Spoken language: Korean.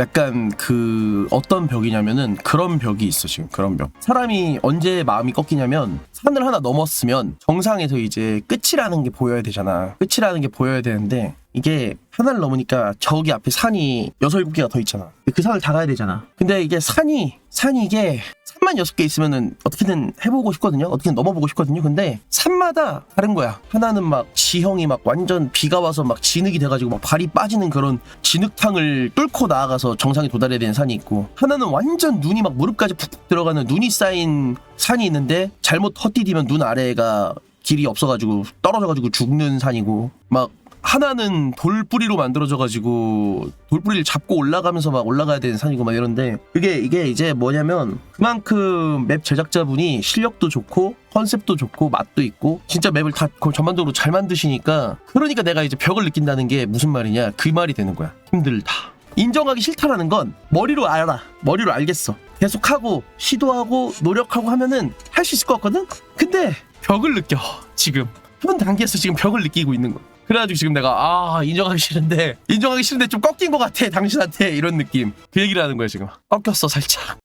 약간 그 어떤 벽이냐면은 그런 벽이 있어 지금 그런 벽. 사람이 언제 마음이 꺾이냐면 산을 하나 넘었으면 정상에서 이제 끝이라는 게 보여야 되잖아. 끝이라는 게 보여야 되는데 이게 하나를 넘으니까 저기 앞에 산이 여섯 일곱 개가 더 있잖아. 그 산을 다 가야 되잖아. 근데 이게 산이 산이 이게 산만 여섯 개 있으면은 어떻게든 해보고 싶거든요. 어떻게든 넘어보고 싶거든요. 근데 산마다 다른 거야. 하나는 막 지형이 막 완전 비가 와서 막 진흙이 돼가지고 막 발이 빠지는 그런 진흙탕을 뚫고 나아가서 정상에 도달해야 되는 산이 있고 하나는 완전 눈이 막 무릎까지 푹푹 들어가는 눈이 쌓인 산이 있는데 잘못 헛디디면 눈 아래가 길이 없어가지고 떨어져가지고 죽는 산이고 막 하나는 돌뿌리로 만들어져가지고 돌뿌리를 잡고 올라가면서 막 올라가야 되는 산이고 막 이런데 그게 이게 이제 뭐냐면 그만큼 맵 제작자분이 실력도 좋고 컨셉도 좋고 맛도 있고 진짜 맵을 다 전반적으로 잘 만드시니까 그러니까 내가 이제 벽을 느낀다는 게 무슨 말이냐. 그 말이 되는 거야. 힘들다. 인정하기 싫다라는 건 머리로 알아 머리로 알겠어. 계속하고 시도하고 노력하고 하면은 할 수 있을 것 같거든? 근데 벽을 느껴 지금. 한 단계에서 지금 벽을 느끼고 있는 거야 그래가지고 지금 내가 아 인정하기 싫은데 인정하기 싫은데 좀 꺾인 것 같아 당신한테. 이런 느낌. 그 얘기를 하는 거야 지금. 꺾였어 살짝